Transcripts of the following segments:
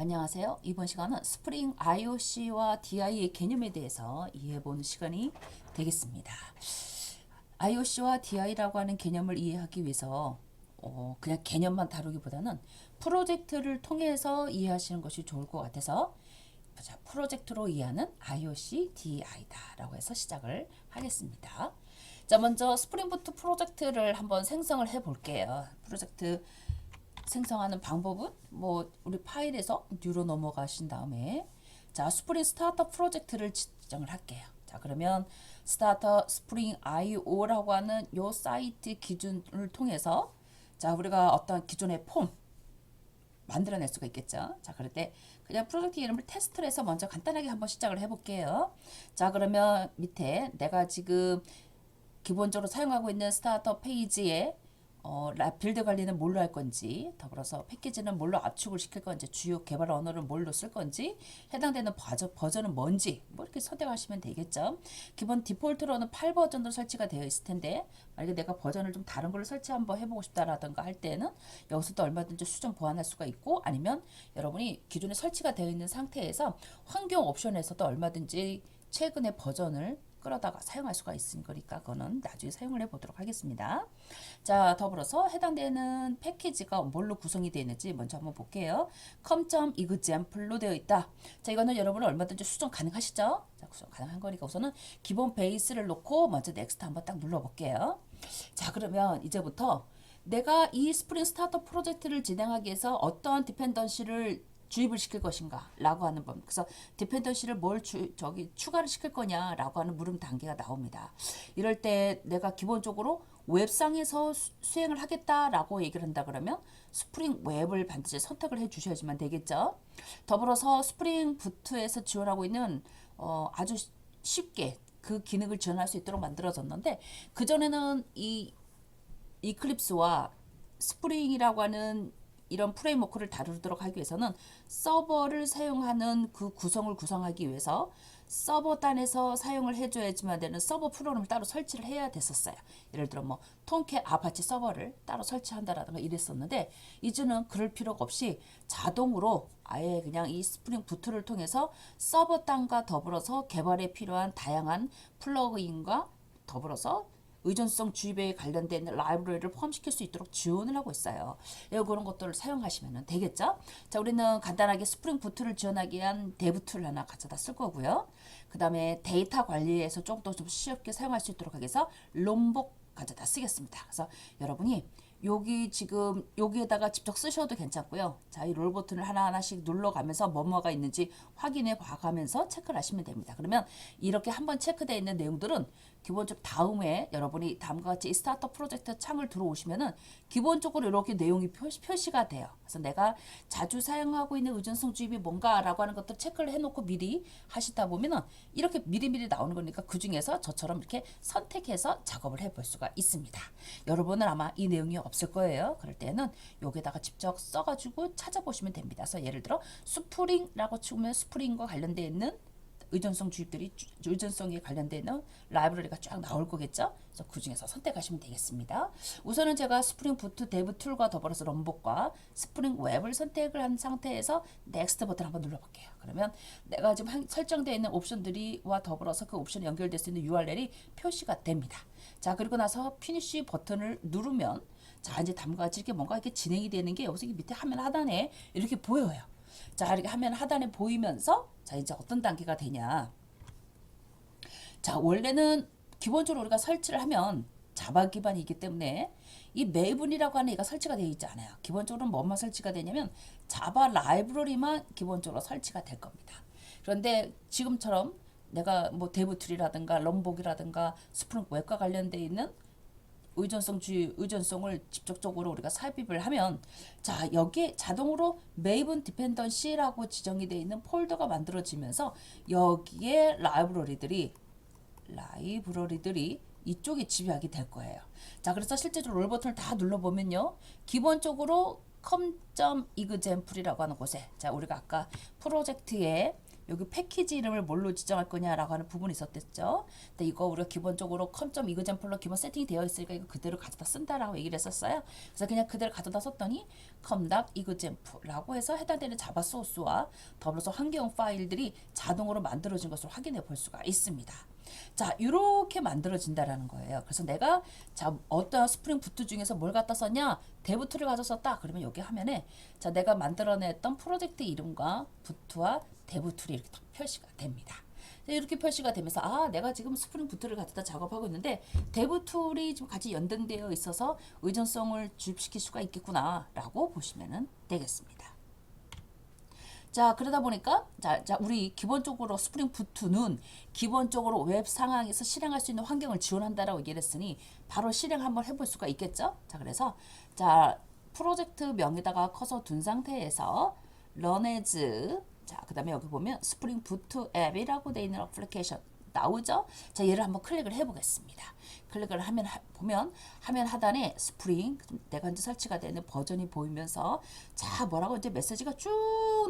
안녕하세요. 이번 시간은 스프링 IOC와 DI의 개념에 대해서 이해해보는 시간이 되겠습니다. IOC와 DI라고 하는 개념을 이해하기 위해서 어, 그냥 개념만 다루기보다는 프로젝트를 통해서 이해하시는 것이 좋을 것 같아서 자, 프로젝트로 이해하는 IOC, DI다 라고 해서 시작을 하겠습니다. 자, 먼저 스프링부트 프로젝트를 한번 생성을 해 볼게요. 프로젝트 생성하는 방법은 뭐 우리 파일에서 뉴로 넘어가신 다음에 자 스프링 스타터 프로젝트를 지정을 할게요. 자 그러면 스타터 스프링 IO라고 하는 요 사이트 기준을 통해서 자 우리가 어떤 기존의 폼 만들어낼 수가 있겠죠. 자, 그럴 때 그냥 프로젝트 이름을 테스트로 해서 먼저 간단하게 한번 시작을 해볼게요. 자, 그러면 밑에 내가 지금 기본적으로 사용하고 있는 스타터 페이지에 어, 라- 빌드 관리는 뭘로 할 건지, 더불어서 패키지는 뭘로 압축을 시킬 건지, 주요 개발 언어를 뭘로 쓸 건지, 해당되는 버전, 버전은 뭔지, 뭐 이렇게 선택하시면 되겠죠. 기본 디폴트로는 8버전으로 설치가 되어 있을 텐데, 만약에 내가 버전을 좀 다른 걸로 설치 한번 해보고 싶다라든가 할 때는 여기서도 얼마든지 수정 보완할 수가 있고, 아니면 여러분이 기존에 설치가 되어 있는 상태에서 환경 옵션에서도 얼마든지 최근의 버전을 끌어다가 사용할 수가 있으니 거니까 그거는 나중에 사용을 해보도록 하겠습니다. 자, 더불어서 해당되는 패키지가 뭘로 구성이 되어 있는지 먼저 한번 볼게요. com.example로 되어 있다. 자, 이거는 여러분 얼마든지 수정 가능하시죠? 자, 수정 가능한 거니까 우선은 기본 베이스를 놓고 먼저 넥스트 한번 딱 눌러볼게요. 자, 그러면 이제부터 내가 이 스프링 스타터 프로젝트를 진행하기 위해서 어떠한 디펜던시를 주입을 시킬 것인가 라고 하는 법. 그래서 디펜던시를 뭘 주, 저기 추가를 시킬 거냐 라고 하는 물음 단계가 나옵니다. 이럴 때 내가 기본적으로 웹상에서 수- 수행을 하겠다라고 얘기를 한다 그러면 스프링 웹을 반드시 선택을 해 주셔야지만 되겠죠. 더불어서 스프링 부트에서 지원하고 있는 어, 아주 쉬- 쉽게 그 기능을 지원할 수 있도록 만들어졌는데 그전에는 이 이클립스와 스프링이라고 하는 이런 프레임워크를 다루도록 하기 위해서는 서버를 사용하는 그 구성을 구성하기 위해서 서버 단에서 사용을 해줘야지만 되는 서버 프로그램을 따로 설치를 해야 됐었어요. 예를 들어 뭐 통캣 아파치 서버를 따로 설치한다라든가 이랬었는데 이제는 그럴 필요가 없이 자동으로 아예 그냥 이 스프링 부트를 통해서 서버 단과 더불어서 개발에 필요한 다양한 플러그인과 더불어서 의존성 주입에 관련된 라이브러리를 포함시킬 수 있도록 지원을 하고 있어요. 예, 그런 것들을 사용하시면 되겠죠. 자, 우리는 간단하게 스프링 부트를 지원하기 위한 데브 툴 하나 가져다 쓸 거고요. 그 다음에 데이터 관리에서 조금 더좀 쉽게 사용할 수 있도록 위해서 롬복 가져다 쓰겠습니다. 그래서 여러분이 여기 지금 여기에다가 직접 쓰셔도 괜찮고요. 자, 이 롤 버튼을 하나하나씩 눌러가면서 뭐뭐가 있는지 확인해 봐가면서 체크를 하시면 됩니다. 그러면 이렇게 한번 체크되어 있는 내용들은 기본적으로 다음에 여러분이 다음과 같이 이 스타트업 프로젝트 창을 들어오시면은 기본적으로 이렇게 내용이 표시, 표시가 돼요. 그래서 내가 자주 사용하고 있는 의존성 주입이 뭔가라고 하는 것들 체크를 해놓고 미리 하시다 보면은 이렇게 미리미리 나오는 거니까 그 중에서 저처럼 이렇게 선택해서 작업을 해볼 수가 있습니다. 여러분은 아마 이 내용이 없을 거예요. 그럴 때는 여기다가 직접 써가지고 찾아보시면 됩니다. 그래서 예를 들어 스프링이라고 치면 스프링과 관련되어 있는 의존성 주입들이 주- 의존성에 관련되어 있는 라이브러리가 쫙 나올 거겠죠. 그래서 그 중에서 선택하시면 되겠습니다. 우선은 제가 스프링 부트 데브 툴과 더불어서 럼복과 스프링 웹을 선택을 한 상태에서 넥스트 버튼 한번 눌러볼게요. 그러면 내가 지금 한- 설정되어 있는 옵션들이와 더불어서 그 옵션이 연결될 수 있는 URL이 표시가 됩니다. 자 그리고 나서 피니쉬 버튼을 누르면 자 이제 다음과 같이 이렇게 뭔가 이렇게 진행이 되는 게 여기서 밑에 화면 하단에 이렇게 보여요. 자 이렇게 화면 하단에 보이면서 자 이제 어떤 단계가 되냐 자 원래는 기본적으로 우리가 설치를 하면 자바 기반이기 때문에 이 매분이라고 하는 얘가 설치가 되어 있지 않아요. 기본적으로 뭐만 설치가 되냐면 자바 라이브러리만 기본적으로 설치가 될 겁니다. 그런데 지금처럼 내가 뭐 데브툴이라든가 럼복이라든가 스프링 웹과 관련돼 있는 의존성 주의 의존성을 직접적으로 우리가 삽입을 하면 자 여기에 자동으로 메이븐 디펜던시라고 지정이 되어 있는 폴더가 만들어지면서 여기에 라이브러리들이 라이브러리들이 이쪽에 지배하게 될 거예요. 자, 그래서 실제로 롤 버튼을 다 눌러보면요. 기본적으로 com.example이라고 하는 곳에 자, 우리가 아까 프로젝트에 여기 패키지 이름을 뭘로 지정할 거냐라고 하는 부분이 있었댔죠. 근데 이거 우리가 기본적으로 컴점 이그젠플로 기본 세팅이 되어 있으니까 이거 그대로 가져다 쓴다라고 얘기를 했었어요. 그래서 그냥 그대로 가져다 썼더니 컴답 이그젠플라고 해서 해당되는 자바 소스와 더불어서 환경 파일들이 자동으로 만들어진 것을 확인해 볼 수가 있습니다. 자, 이렇게 만들어진다라는 거예요. 그래서 내가 자 어떤 스프링 부트 중에서 뭘 갖다 썼냐? 데브 툴을 가져 썼다. 그러면 여기 화면에 자 내가 만들어냈던 프로젝트 이름과 부트와 데브 툴이 이렇게 딱 표시가 됩니다. 이렇게 표시가 되면서 아 내가 지금 스프링 부트를 갖다 작업하고 있는데 데브 툴이 좀 같이 연동되어 있어서 의존성을 주입시킬 수가 있겠구나 라고 보시면 되겠습니다. 자 그러다 보니까 자, 자 우리 기본적으로 스프링 부트는 기본적으로 웹 상황에서 실행할 수 있는 환경을 지원한다라고 얘기를 했으니 바로 실행 한번 해볼 수가 있겠죠 자 그래서 자 프로젝트 명에다가 커서 둔 상태에서 as 자 그 다음에 여기 보면 스프링 부트 앱이라고 되어 있는 어플리케이션 나오죠? 자 얘를 한번 클릭을 해보겠습니다. 클릭을 하면 하, 보면 화면 하단에 스프링 내가 이제 설치가 되는 버전이 보이면서 자 뭐라고 이제 메시지가 쭉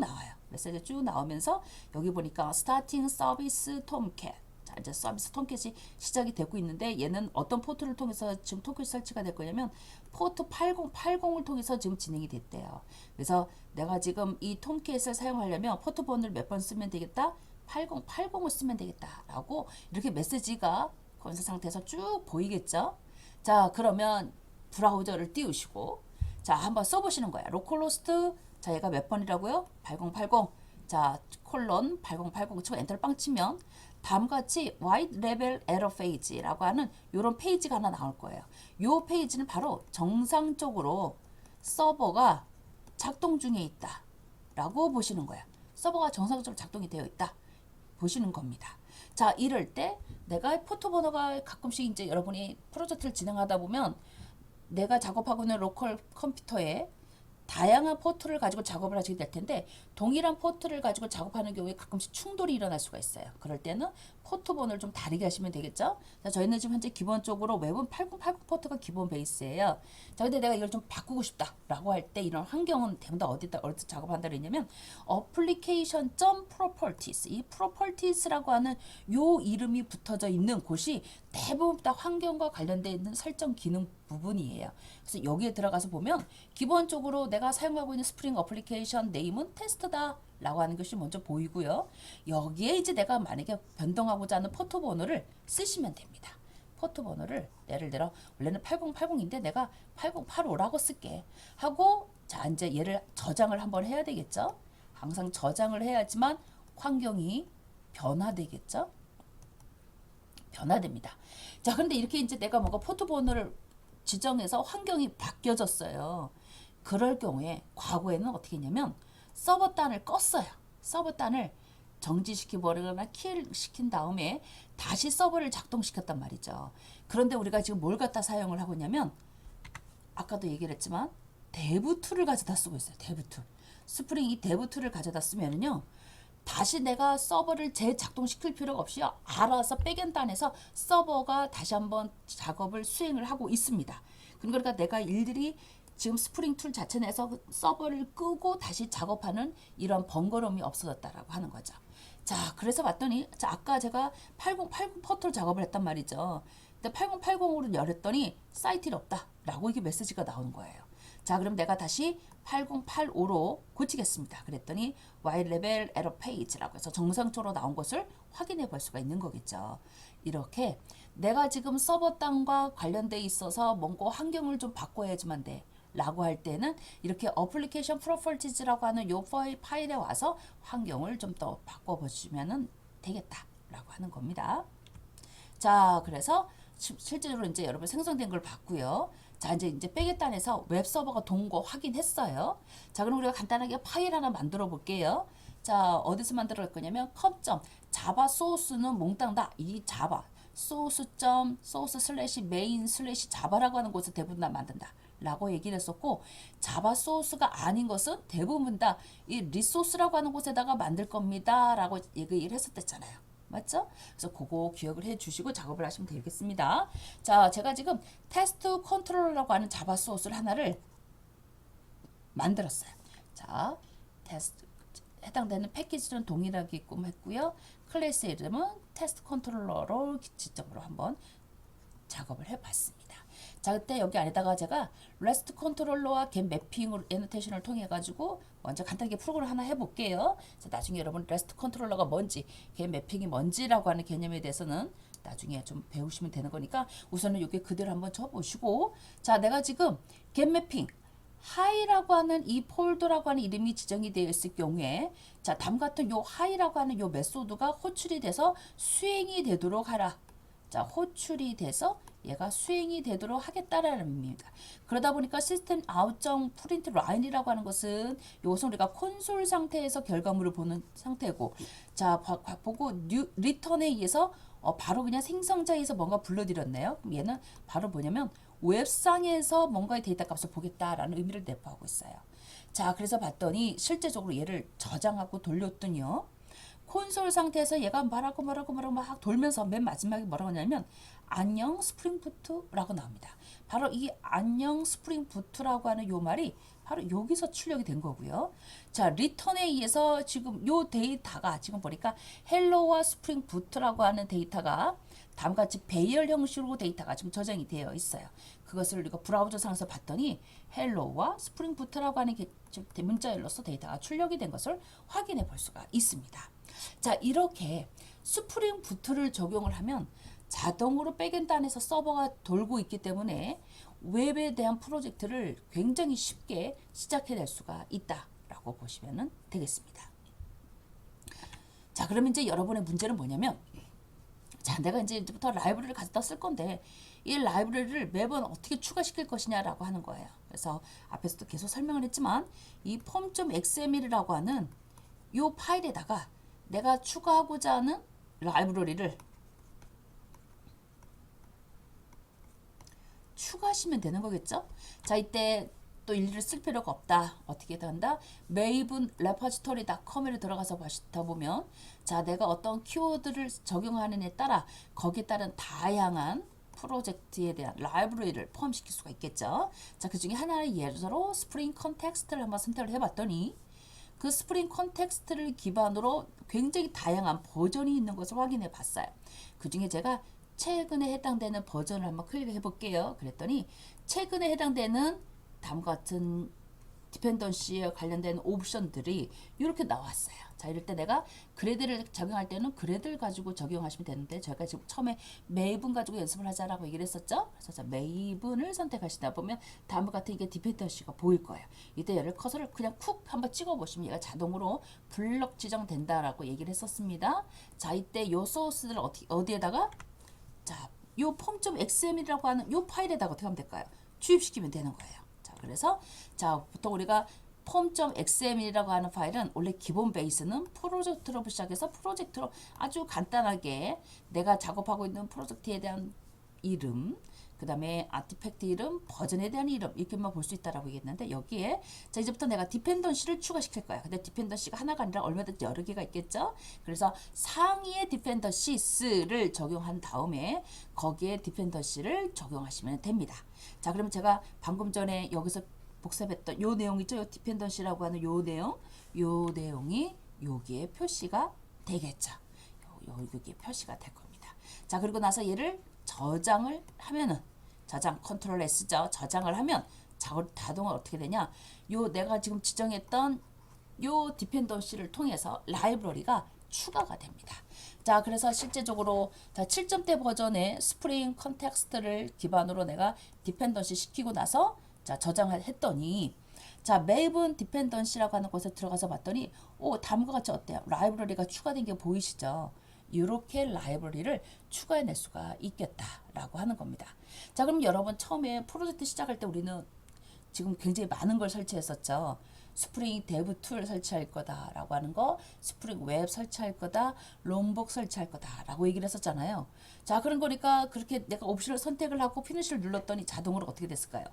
나와요. 메시지 쭉 나오면서 여기 보니까 스타팅 서비스 톰캣 자 이제 서비스 톰캣이 시작이 되고 있는데 얘는 어떤 포트를 통해서 지금 톰캣 설치가 될 거냐면 포트 8080을 통해서 지금 진행이 됐대요. 그래서 내가 지금 이 톰캣을 사용하려면 포트 번호를 몇 번 쓰면 되겠다. 8080을 쓰면 되겠다라고 이렇게 메시지가 건설 상태에서 쭉 보이겠죠? 자, 그러면 브라우저를 띄우시고 자, 한번 써보시는 거야. 로컬로스트 자, 얘가 몇 번이라고요? 8080 자, 콜론 8080 치고 엔터를 빵 치면 다음과 같이 와이드 레벨 에러 페이지라고 하는 이런 페이지가 하나 나올 거예요. 이 페이지는 바로 정상적으로 서버가 작동 중에 있다. 라고 보시는 거야. 서버가 정상적으로 작동이 되어 있다. 보시는 겁니다. 자, 이럴 때 내가 포토 번호가 가끔씩 이제 여러분이 프로젝트를 진행하다 보면 내가 작업하고 있는 로컬 컴퓨터에 다양한 포트를 가지고 작업을 하시게 될 텐데 동일한 포트를 가지고 작업하는 경우에 가끔씩 충돌이 일어날 수가 있어요. 그럴 때는 포트 번호를 좀 다르게 하시면 되겠죠. 자, 저희는 지금 현재 기본적으로 웹은 8080 포트가 기본 베이스예요. 자, 근데 내가 이걸 좀 바꾸고 싶다라고 할 때 이런 환경은 대부분 다 어디다 어디서 작업한다 그랬냐면 application properties 이 properties라고 하는 요 이름이 붙어져 있는 곳이 대부분 다 환경과 관련되어 있는 설정 기능 부분이에요. 그래서 여기에 들어가서 보면 기본적으로 내가 사용하고 있는 스프링 어플리케이션 네임은 테스트다 라고 하는 것이 먼저 보이고요. 여기에 이제 내가 만약에 변동하고자 하는 포토 번호를 쓰시면 됩니다. 포트 번호를 예를 들어 원래는 8080인데 내가 8085라고 쓸게 하고 자 이제 얘를 저장을 한번 해야 되겠죠. 항상 저장을 해야지만 환경이 변화되겠죠. 변화됩니다. 자, 근데 이렇게 이제 내가 뭔가 포트 번호를 지정해서 환경이 바뀌어졌어요. 그럴 경우에 과거에는 어떻게 했냐면 서버 단을 껐어요. 서버 단을 정지시켜 버리거나 킬 시킨 다음에 다시 서버를 작동시켰단 말이죠. 그런데 우리가 지금 뭘 갖다 사용을 하고 있냐면 아까도 얘기를 했지만 데브 툴을 가져다 쓰고 있어요. 데브 툴. 스프링 이 데브 툴을 가져다 쓰면은요. 다시 내가 서버를 재작동시킬 필요가 없이 알아서 백엔단에서 서버가 다시 한번 작업을 수행을 하고 있습니다. 그러니까 내가 일들이 지금 스프링 툴 자체 내에서 서버를 끄고 다시 작업하는 이런 번거로움이 없어졌다라고 하는 거죠. 자, 그래서 봤더니 자, 아까 제가 8080 포트를 작업을 했단 말이죠. 근데 8080으로 열었더니 사이트가 없다라고 이게 메시지가 나오는 거예요. 자, 그럼 내가 다시 8085로 고치겠습니다. 그랬더니 Y 레벨 에러 페이지라고 해서 정상적으로 나온 것을 확인해 볼 수가 있는 거겠죠. 이렇게 내가 지금 서버 땅과 관련돼 있어서 뭔가 환경을 좀 바꿔야지만 돼. 라고 할 때는 이렇게 어플리케이션 프로퍼티즈라고 하는 요 파일에 와서 환경을 좀 더 바꿔보시면 되겠다 라고 하는 겁니다. 자, 그래서 시- 실제로 이제 여러분 생성된 걸 봤고요. 자, 이제 이제 빼겠다 해서 웹 서버가 돈거 확인했어요. 자, 그럼 우리가 간단하게 파일 하나 만들어 볼게요. 자, 어디서 만들어 갈 거냐면 컴점 자바 소스는 몽땅 다 이 자바 소스 점 소스 슬래시 메인 슬래시 자바라고 하는 곳을 대부분 다 만든다. 라고 얘기를 했었고 자바 소스가 아닌 것은 대부분 다 이 리소스라고 하는 곳에다가 만들 겁니다. 라고 얘기를 했었댔잖아요. 맞죠? 그래서 그거 기억을 해 주시고 작업을 하시면 되겠습니다. 자, 제가 지금 테스트 컨트롤러라고 하는 자바 소스를 하나를 만들었어요. 자, 테스트 해당되는 패키지는 동일하게끔 했고요. 클래스 이름은 테스트 컨트롤러로 기초적으로 한번 작업을 해봤습니다. 자, 그때 여기 안에다가 제가 REST 컨트롤러와 겟 매핑을 애노테이션을 통해 가지고 먼저 간단하게 프로그램 하나 해볼게요. 그래서 나중에 여러분 REST 컨트롤러가 뭔지, 겟 매핑이 뭔지라고 하는 개념에 대해서는 나중에 좀 배우시면 되는 거니까 우선은 여기 그대로 한번 쳐보시고 자, 내가 지금 겟 매핑 하이라고 하는 이 폴더라고 하는 이름이 지정이 되어 있을 경우에 자, 다음 같은 요 하이라고 하는 요 메소드가 호출이 돼서 수행이 되도록 하라. 자, 호출이 돼서 얘가 수행이 되도록 하겠다라는 의미입니다. 그러다 보니까 시스템 아웃정 프린트 라인이라고 하는 것은 이것은 우리가 콘솔 상태에서 결과물을 보는 상태고 자, 보고 뉴, 리턴에 의해서 어, 바로 그냥 생성자에서 뭔가 불러들였네요. 얘는 바로 뭐냐면 웹상에서 뭔가의 데이터 값을 보겠다라는 의미를 내포하고 있어요. 자, 그래서 봤더니 실제적으로 얘를 저장하고 돌렸더니요. 콘솔 상태에서 얘가 말하고 말하고 말하고 막 돌면서 맨 마지막에 뭐라고 하냐면 안녕 스프링부트라고 나옵니다. 바로 이 안녕 스프링부트라고 하는 요 말이 바로 여기서 출력이 된 거고요. 자, 리턴에 의해서 지금 요 데이터가 지금 보니까 헬로와 스프링 부트라고 하는 데이터가 다음과 같이 배열 형식으로 데이터가 지금 저장이 되어 있어요. 그것을 우리가 브라우저 상에서 봤더니 헬로와 스프링 부트라고 하는 게 지금 문자열로서 데이터가 출력이 된 것을 확인해 볼 수가 있습니다. 자, 이렇게 스프링 부트를 적용을 하면 자동으로 백엔드 안에서 서버가 돌고 있기 때문에 웹에 대한 프로젝트를 굉장히 쉽게 시작해낼 수가 있다라고 보시면 되겠습니다. 자, 그러면 이제 여러분의 문제는 뭐냐면 자, 내가 이제 이제부터 라이브러리를 가져다 쓸 건데 이 라이브러리를 매번 어떻게 추가시킬 것이냐라고 하는 거예요. 그래서 앞에서도 계속 설명을 했지만 이 form.xml이라고 하는 이 파일에다가 내가 추가하고자 하는 라이브러리를 추가하시면 되는 거겠죠? 자, 이때 또 일일이 쓸 필요가 없다. 어떻게 한다? 메이븐 레퍼지토리닷컴에 들어가서 보시다 보면 자, 내가 어떤 키워드를 적용하는에 따라 거기에 따른 다양한 프로젝트에 대한 라이브러리를 포함시킬 수가 있겠죠. 자, 그 중에 하나의 예로 스프링 컨텍스트를 한번 선택을 해봤더니 그 스프링 컨텍스트를 기반으로 굉장히 다양한 버전이 있는 것을 확인해 봤어요. 그 중에 제가 최근에 해당되는 버전을 한번 클릭해 볼게요. 그랬더니 최근에 해당되는 다음과 같은 디펜던시에 관련된 옵션들이 이렇게 나왔어요. 자, 이럴 때 내가 그래드를 적용할 때는 그래드를 가지고 적용하시면 되는데 저희가 지금 처음에 메이븐 가지고 연습을 하자라고 얘기를 했었죠. 그래서 자, 메이븐을 선택하시다 보면 다음과 같은 이게 디펜던시가 보일 거예요. 이때 얘를 커서를 그냥 쿡 한번 찍어 보시면 얘가 자동으로 블럭 지정된다라고 얘기를 했었습니다. 자, 이때 요 소스를 어디 어디에다가 자, 요 폼.xml이라고 하는 요 파일에다가 어떻게 하면 될까요? 주입시키면 되는 거예요. 자, 그래서 자, 보통 우리가 폼.xml이라고 하는 파일은 원래 기본 베이스는 프로젝트로 시작해서 프로젝트로 아주 간단하게 내가 작업하고 있는 프로젝트에 대한 이름, 그 다음에 아티팩트 이름, 버전에 대한 이름 이렇게만 볼 수 있다라고 얘기했는데 여기에 자 이제부터 내가 디펜던시를 추가시킬 거야. 근데 디펜던시가 하나가 아니라 얼마든지 여러 개가 있겠죠. 그래서 상위의 디펜던시스를 적용한 다음에 거기에 디펜던시를 적용하시면 됩니다. 자 그러면 제가 방금 전에 여기서 복습했던 요 내용 있죠? 요 디펜던시라고 하는 요 내용, 요 내용이 여기에 표시가 되겠죠. 여기에 표시가 될 겁니다. 자 그리고 나서 얘를 저장을 하면은 저장 컨트롤 S죠. 저장을 하면 자- 자동으로 어떻게 되냐? 요 내가 지금 지정했던 요 디펜던시를 통해서 라이브러리가 추가가 됩니다. 자, 그래서 실제적으로 자, 7점대 버전의 스프링 컨텍스트를 기반으로 내가 디펜던시 시키고 나서 자, 저장을 했더니 자, 메이븐 디펜던시라고 하는 곳에 들어가서 봤더니 오, 다음과 같이 어때요? 라이브러리가 추가된 게 보이시죠? 이렇게 라이브러리를 추가해낼 수가 있겠다라고 하는 겁니다. 자, 그럼 여러분 처음에 프로젝트 시작할 때 우리는 지금 굉장히 많은 걸 설치했었죠. 스프링 데브 툴 설치할 거다라고 하는 거, 스프링 웹 설치할 거다, 롬복 설치할 거다라고 얘기를 했었잖아요. 자, 그런 거니까 그렇게 내가 옵션을 선택을 하고 피니시를 눌렀더니 자동으로 어떻게 됐을까요?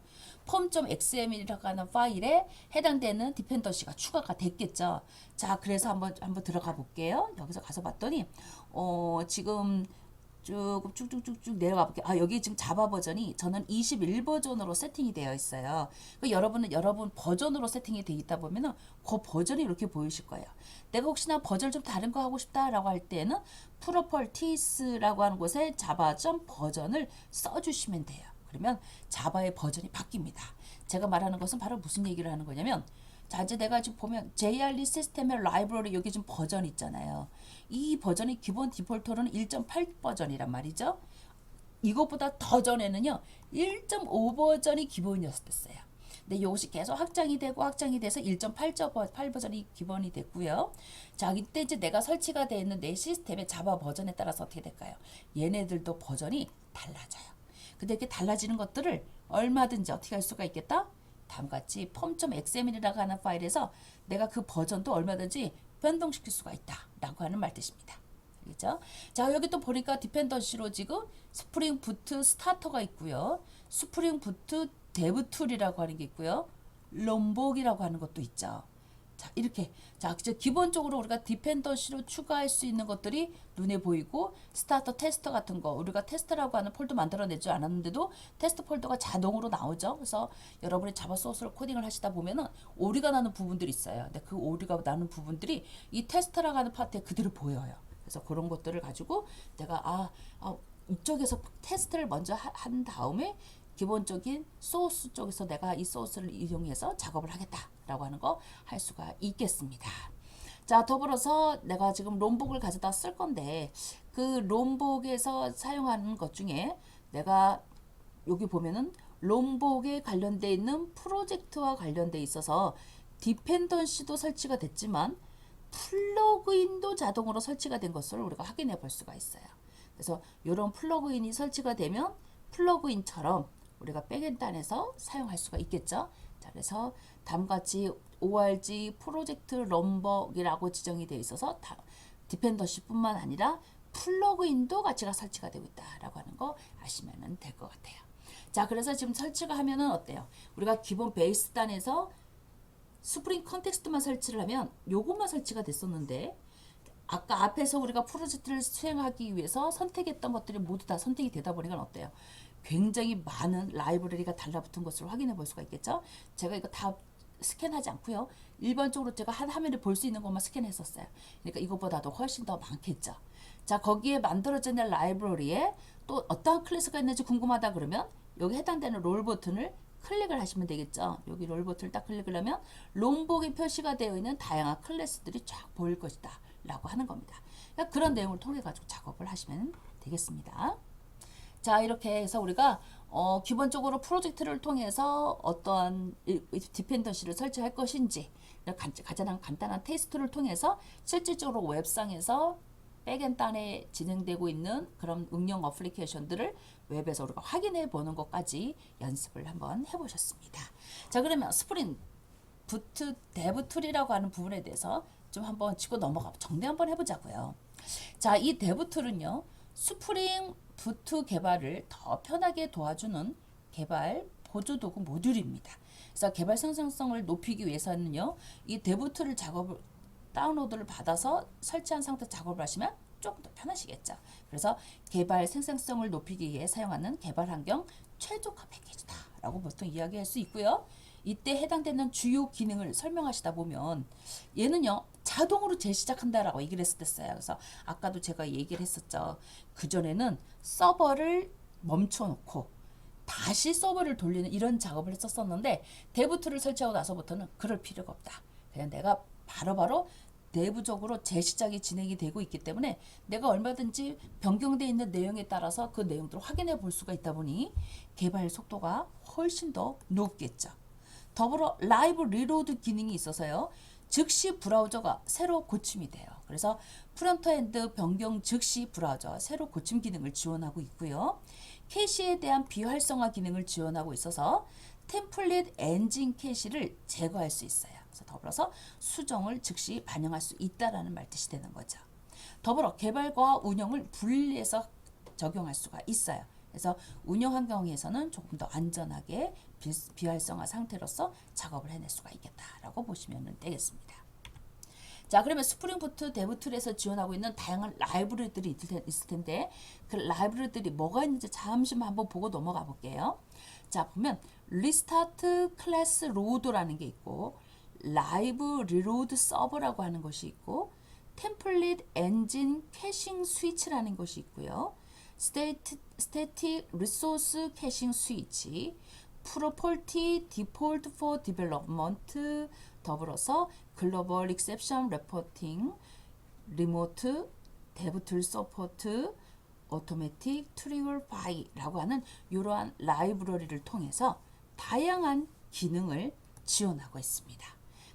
form.xml이라고 하는 파일에 해당되는 디펜던시가 추가가 됐겠죠. 자, 그래서 한번 한번 들어가 볼게요. 여기서 가서 봤더니 어, 지금 쭉 쭉쭉쭉쭉 내려가 볼게요. 아 여기 지금 자바 버전이 저는 21 버전으로 세팅이 되어 있어요. 그 여러분은 여러분 버전으로 세팅이 되어 있다 보면은 그 버전이 이렇게 보이실 거예요. 내가 혹시나 버전 좀 다른 거 하고 싶다라고 할 때는 프로펄티스라고 하는 곳에 자바 점 버전을 써주시면 돼요. 그러면 자바의 버전이 바뀝니다. 제가 말하는 것은 바로 무슨 얘기를 하는 거냐면 자 이제 내가 지금 보면 JRD 시스템의 라이브러리 여기 지금 버전 있잖아요. 이 버전이 기본 디폴트로는 1.8 버전이란 말이죠. 이것보다 더 전에는요 1.5 버전이 기본이었었어요. 근데 이것이 계속 확장이 되고 확장이 돼서 1.8 버전이 기본이 됐고요. 자 이때 이제 내가 설치가 되어 있는 내 시스템의 자바 버전에 따라서 어떻게 될까요? 얘네들도 버전이 달라져요. 근데 이렇게 달라지는 것들을 얼마든지 어떻게 할 수가 있겠다? 다음과 같이 form.xml이라고 하는 파일에서 내가 그 버전도 얼마든지 변동시킬 수가 있다라고 하는 말 뜻입니다. 알겠죠? 자 여기 또 보니까 디펜던시로 지금 스프링 부트 스타터가 있고요. 스프링 부트 데브 툴이라고 하는 게 있고요. 롬복이라고 하는 것도 있죠. 자 이렇게 자 이제 기본적으로 우리가 디펜던시로 추가할 수 있는 것들이 눈에 보이고 스타터 테스터 같은 거 우리가 테스트라고 하는 폴더 만들어내지 않았는데도 테스트 폴더가 자동으로 나오죠. 그래서 여러분이 자바 소스를 코딩을 하시다 보면은 오류가 나는 부분들이 있어요. 근데 그 오류가 나는 부분들이 이 테스트라고 하는 파트에 그대로 보여요. 그래서 그런 것들을 가지고 내가 아, 아 이쪽에서 테스트를 먼저 하, 한 다음에 기본적인 소스 쪽에서 내가 이 소스를 이용해서 작업을 하겠다라고 하는 거 할 수가 있겠습니다. 자, 더불어서 내가 지금 롬복을 가져다 쓸 건데 그 롬복에서 사용하는 것 중에 내가 여기 보면은 롬복에 관련돼 있는 프로젝트와 관련돼 있어서 디펜던시도 설치가 됐지만 플러그인도 자동으로 설치가 된 것을 우리가 확인해 볼 수가 있어요. 그래서 이런 플러그인이 설치가 되면 플러그인처럼 우리가 백엔단에서 사용할 수가 있겠죠. 자, 그래서 다음과 같이 org 프로젝트 럼버이라고 지정이 되어 있어서 다, 디펜던시뿐만 아니라 플러그인도 같이가 설치가 되고 있다라고 하는 거 아시면 될 것 같아요. 자, 그래서 지금 설치가 하면은 어때요? 우리가 기본 베이스 단에서 스프링 컨텍스트만 설치를 하면 요것만 설치가 됐었는데 아까 앞에서 우리가 프로젝트를 수행하기 위해서 선택했던 것들이 모두 다 선택이 되다 보니까 어때요? 굉장히 많은 라이브러리가 달라붙은 것을 확인해 볼 수가 있겠죠. 제가 이거 다 스캔하지 않고요. 일반적으로 제가 한 화면을 볼 수 있는 것만 스캔했었어요. 그러니까 이것보다도 훨씬 더 많겠죠. 자, 거기에 만들어진 라이브러리에 또 어떤 클래스가 있는지 궁금하다 그러면 여기 해당되는 롤 버튼을 클릭을 하시면 되겠죠. 여기 롤 버튼을 딱 클릭을 하면 롬복이 표시가 되어 있는 다양한 클래스들이 쫙 보일 것이다. 라고 하는 겁니다. 그러니까 그런 내용을 통해 가지고 작업을 하시면 되겠습니다. 자 이렇게 해서 우리가 어, 기본적으로 프로젝트를 통해서 어떠한 디펜던시를 설치할 것인지 가장 간단한 테스트를 통해서 실질적으로 웹상에서 백엔단에 진행되고 있는 그런 응용 어플리케이션들을 웹에서 우리가 확인해 보는 것까지 연습을 한번 해보셨습니다. 자 그러면 스프링 부트 데브 툴이라고 하는 부분에 대해서 좀 한번 치고 넘어가 정리 한번 해보자고요. 자, 이 데브 툴은요. 스프링 부트 개발을 더 편하게 도와주는 개발 보조 도구 모듈입니다. 그래서 개발 생산성을 높이기 위해서는요. 이 툴을 작업을 다운로드를 받아서 설치한 상태 작업을 하시면 조금 더 편하시겠죠. 그래서 개발 생산성을 높이기 위해 사용하는 개발 환경 최적화 패키지다라고 보통 이야기할 수 있고요. 이때 해당되는 주요 기능을 설명하시다 보면 얘는요 자동으로 재시작한다라고 얘기를 했었어요. 그래서 아까도 제가 얘기를 했었죠. 그 전에는 서버를 멈춰놓고 다시 서버를 돌리는 이런 작업을 했었었는데 데브툴을 설치하고 나서부터는 그럴 필요가 없다. 그냥 내가 바로 바로 내부적으로 재시작이 진행이 되고 있기 때문에 내가 얼마든지 변경되어 있는 내용에 따라서 그 내용들을 확인해 볼 수가 있다 보니 개발 속도가 훨씬 더 높겠죠. 더불어 라이브 리로드 기능이 있어서요. 즉시 브라우저가 새로 고침이 돼요. 그래서 프론트엔드 변경 즉시 브라우저 새로 고침 기능을 지원하고 있고요. 캐시에 대한 비활성화 기능을 지원하고 있어서 템플릿 엔진 캐시를 제거할 수 있어요. 그래서 더불어서 수정을 즉시 반영할 수 있다라는 말뜻이 되는 거죠. 더불어 개발과 운영을 분리해서 적용할 수가 있어요. 그래서 운영 환경에서는 조금 더 안전하게 비, 활성화 상태로서 작업을 해낼 수가 있겠다라고 보시면 되겠습니다. 자, 그러면 스프링 부트 데브 툴에서 지원하고 있는 다양한 라이브러리들이 있을 텐- 있을 텐데 그 라이브러리들이 뭐가 있는지 잠시만 한번 보고 넘어가 볼게요. 자, 보면 리스타트 클래스 로드라는 게 있고 라이브 리로드 서버라고 하는 것이 있고 템플릿 엔진 캐싱 스위치라는 것이 있고요. 스테이트, 스태틱 리소스 캐싱 스위치, 프로폴티 디폴트 포 디벨롭먼트 더불어서 글로벌 익셉션 레포팅, 리모트, 데브툴 서포트, 오토매틱 트리글 파이라고 하는 이러한 라이브러리를 통해서 다양한 기능을 지원하고 있습니다.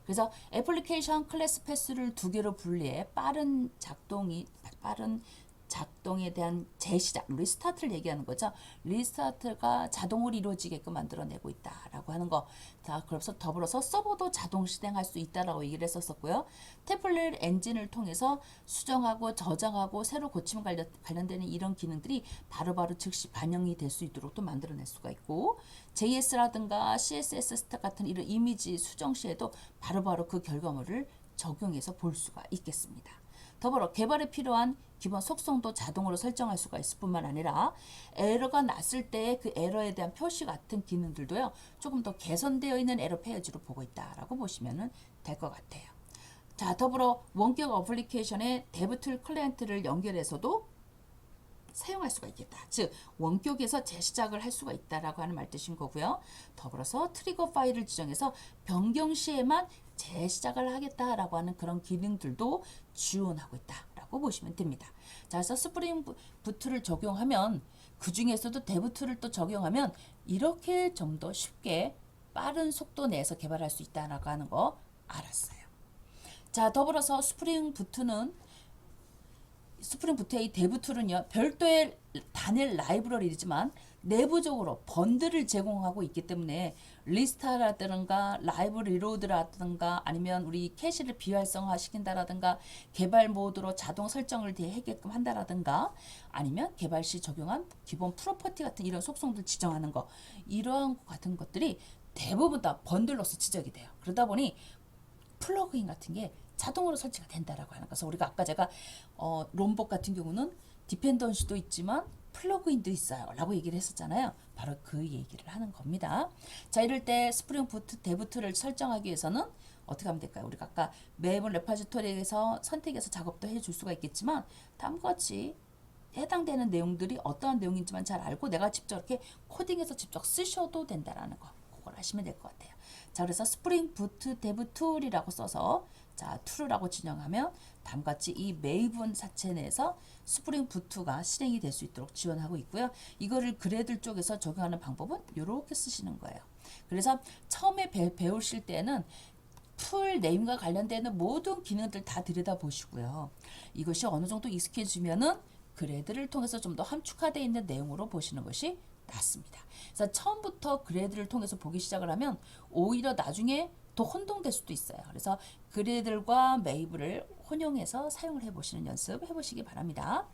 그래서 애플리케이션 클래스 패스를 두 개로 분리해 빠른 작동이 빠른 작동에 대한 재시작 리스타트를 얘기하는 거죠. 리스타트가 자동으로 이루어지게끔 만들어내고 있다라고 하는 거. 자, 그래서 더불어서 서버도 자동 실행할 수 있다라고 얘기를 했었었고요. 태블릿 엔진을 통해서 수정하고 저장하고 새로 고침 관련, 관련되는 이런 기능들이 바로 바로 즉시 반영이 될 수 있도록 또 만들어낼 수가 있고 JS라든가 CSS 스택 같은 이런 이미지 수정 시에도 바로바로 그 결과물을 적용해서 볼 수가 있겠습니다. 더불어 개발에 필요한 기본 속성도 자동으로 설정할 수가 있을 뿐만 아니라 에러가 났을 때 그 에러에 대한 표시 같은 기능들도요 조금 더 개선되어 있는 에러 페이지로 보고 있다라고 보시면 될 것 같아요. 자 더불어 원격 어플리케이션에 데브툴 클라이언트를 연결해서도 사용할 수가 있겠다. 즉 원격에서 재시작을 할 수가 있다라고 하는 말뜻인 거고요. 더불어서 트리거 파일을 지정해서 변경 시에만 재시작을 하겠다라고 하는 그런 기능들도 지원하고 있다라고 보시면 됩니다. 자, 그래서 스프링 부- 부트를 적용하면 그 중에서도 데브툴을 또 적용하면 이렇게 좀 더 쉽게 빠른 속도 내에서 개발할 수 있다라고 하는 거 알았어요. 자, 더불어서 스프링 부트는 스프링 부트의 데브툴은요 별도의 단일 라이브러리지만 내부적으로 번들을 제공하고 있기 때문에 리스타라든가 라이브 리로드라든가 아니면 우리 캐시를 비활성화 시킨다라든가 개발 모드로 자동 설정을 대하게끔 한다라든가 아니면 개발 시 적용한 기본 프로퍼티 같은 이런 속성들 지정하는 거 이러한 것 같은 것들이 대부분 다 번들로서 지적이 돼요. 그러다 보니 플러그인 같은 게 자동으로 설치가 된다라고 하는 거서 우리가 아까 제가 어, 롬복 같은 경우는 디펜던시도 있지만 플러그인도 있어요 라고 얘기를 했었잖아요. 바로 그 얘기를 하는 겁니다. 자 이럴 때 스프링 부트 데부트를 설정하기 위해서는 어떻게 하면 될까요? 우리가 아까 매번 레파지토리에서 선택해서 작업도 해줄 수가 있겠지만 다음과 같이 해당되는 내용들이 어떠한 내용인지만 잘 알고 내가 직접 이렇게 코딩해서 직접 쓰셔도 된다라는 거 그걸 하시면 될 것 같아요. 자 그래서 스프링 부트 데브 툴이라고 써서 자 툴이라고 진영하면 다음과 같이 이 메이븐 사체 내에서 스프링 부트가 실행이 될 수 있도록 지원하고 있고요. 이거를 그래들 쪽에서 적용하는 방법은 이렇게 쓰시는 거예요. 그래서 처음에 배, 배우실 때는 풀 네임과 관련되는 모든 기능들 다 들여다 보시고요. 이것이 어느 정도 익숙해지면은 그래드를 통해서 좀 더 함축화되어 있는 내용으로 보시는 것이 낫습니다. 그래서 처음부터 그래드를 통해서 보기 시작을 하면 오히려 나중에 더 혼동될 수도 있어요. 그래서 그래들과 메이블을 혼용해서 사용을 해보시는 연습 해보시기 바랍니다.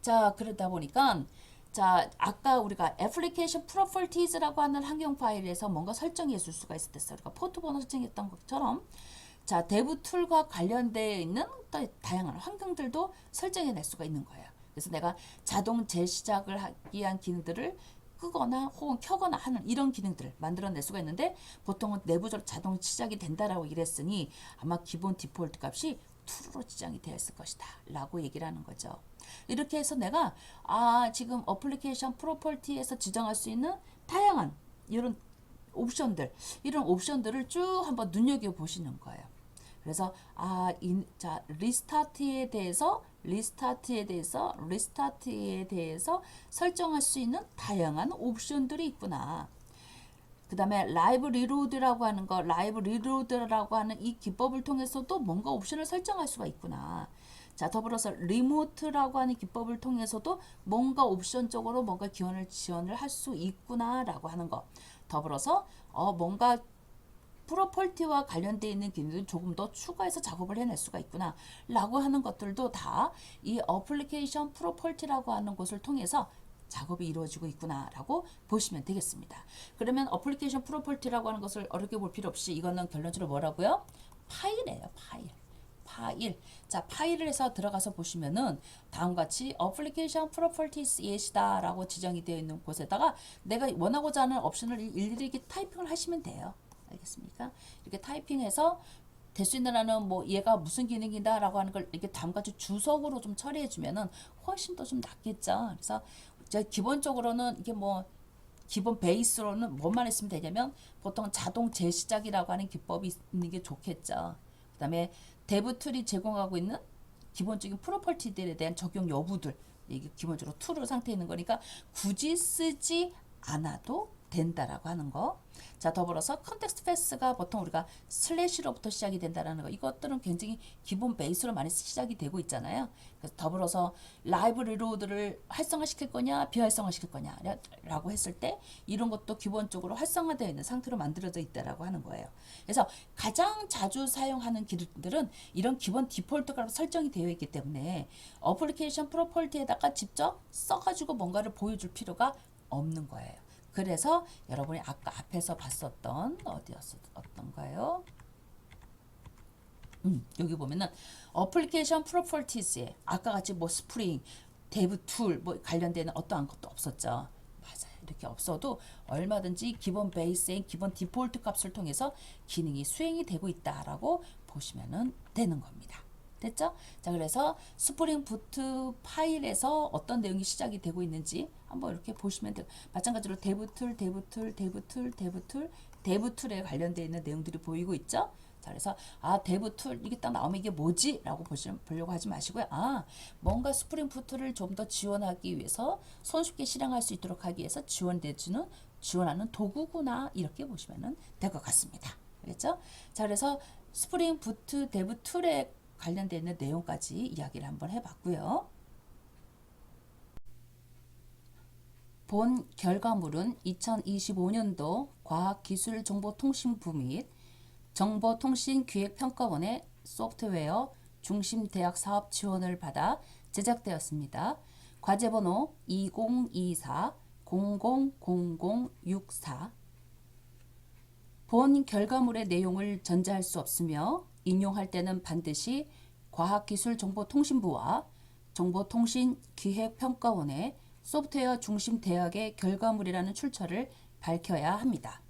자 그러다 보니까 자 아까 우리가 애플리케이션 프로퍼티즈라고 하는 환경 파일에서 뭔가 설정해 줄 수가 때 우리가 포트 번호 설정했던 것처럼 자 데브 툴과 관련되어 있는 또 다양한 환경들도 설정해 낼 수가 있는 거예요. 그래서 내가 자동 재시작을 하기 위한 기능들을 끄거나 혹은 켜거나 하는 이런 기능들을 만들어낼 수가 있는데 보통은 내부적으로 자동 시작이 된다라고 했으니 아마 기본 디폴트 값이 true로 지정이 되어 있을 것이다 라고 얘기를 하는 거죠. 이렇게 해서 내가 아 지금 어플리케이션 프로퍼티에서 지정할 수 있는 다양한 이런 옵션들 이런 옵션들을 쭉 한번 눈여겨 보시는 거예요. 그래서 아, 인, 자, 리스타트에 대해서 리스타트에 대해서 리스타트에 대해서 설정할 수 있는 다양한 옵션들이 있구나. 그 다음에 라이브 리로드라고 하는 거, 라이브 리로드라고 하는 이 기법을 통해서도 뭔가 옵션을 설정할 수가 있구나. 자, 더불어서 리모트라고 하는 기법을 통해서도 뭔가 옵션적으로 뭔가 기원을 지원을 할 수 있구나라고 하는 거. 더불어서 어 뭔가 프로펄티와 관련되어 있는 기능을 조금 더 추가해서 작업을 해낼 수가 있구나 라고 하는 것들도 다 이 어플리케이션 프로펄티라고 하는 곳을 통해서 작업이 이루어지고 있구나 라고 보시면 되겠습니다. 그러면 어플리케이션 프로펄티라고 하는 것을 어렵게 볼 필요 없이 이거는 결론적으로 뭐라고요? 파일이에요 파일. 파일. 자, 파일을 해서 들어가서 보시면은 다음과 같이 application properties 예시다라고 지정이 되어 있는 곳에다가 내가 원하고자 하는 옵션을 일일이 타이핑을 하시면 돼요. 알겠습니까? 이렇게 타이핑해서 한은 뭐 얘가 무슨 기능이다 라고 하는 걸 이렇게 다음과 같이 주석으로 좀 처리해 주면은 훨씬 더 좀 낫겠죠. 그래서 저 기본적으로는 이게 뭐 기본 베이스로는 뭐만 했으면 되냐면 보통 자동 재시작이라고 하는 기법이 있는 게 좋겠죠. 그 다음에 데브 툴이 제공하고 있는 기본적인 프로퍼티들에 대한 적용 여부들 이게 기본적으로 툴로 상태에 있는 거니까 굳이 쓰지 않아도 된다라고 하는 거. 자, 더불어서 컨텍스트 패스가 보통 우리가 슬래시로부터 시작이 된다라는 거. 이것들은 굉장히 기본 베이스로 많이 시작이 되고 있잖아요. 그래서 더불어서 라이브 리로드를 활성화시킬 거냐, 비활성화시킬 거냐라고 했을 때 이런 것도 기본적으로 활성화되어 있는 상태로 만들어져 있다라고 하는 거예요. 그래서 가장 자주 사용하는 기능들은 이런 기본 디폴트가 설정이 되어 있기 때문에 어플리케이션 프로퍼티에다가 직접 써가지고 뭔가를 보여줄 필요가 없는 거예요. 그래서 여러분이 아까 앞에서 봤었던 어디였었던가요? 음, 여기 보면은 어플리케이션 프로퍼티스에 아까 같이 뭐 스프링, 데브 툴 뭐 관련되는 어떠한 것도 없었죠. 맞아요. 이렇게 없어도 얼마든지 기본 베이스의 기본 디폴트 값을 통해서 기능이 수행이 되고 있다라고 보시면은 되는 겁니다. 됐죠? 자, 그래서 스프링 부트 파일에서 어떤 내용이 시작이 되고 있는지 한번 이렇게 보시면 돼요. 마찬가지로 데브툴, 데브툴, 데브툴, 데브툴, 데브툴에 관련되어 있는 내용들이 보이고 있죠? 자, 그래서 아, 데브툴 이게 딱 나오면 이게 뭐지? 라고 보시, 보려고 하지 마시고요. 아, 뭔가 스프링 부트를 좀 더 지원하기 위해서 손쉽게 실행할 수 있도록 하기 위해서 지원되주는 지원하는 도구구나 이렇게 보시면 될 것 같습니다. 알겠죠? 자, 그래서 스프링 부트 데브 툴에 관련되어 있는 내용까지 이야기를 한번 해봤고요. 본 결과물은 2025년도 과학기술정보통신부 및 정보통신기획평가원의 소프트웨어 중심대학 사업 지원을 받아 제작되었습니다. 과제번호 2024 000064 본 결과물의 내용을 전제할 수 없으며 인용할 때는 반드시 과학기술정보통신부와 정보통신기획평가원의 소프트웨어 중심 대학의 결과물이라는 출처를 밝혀야 합니다.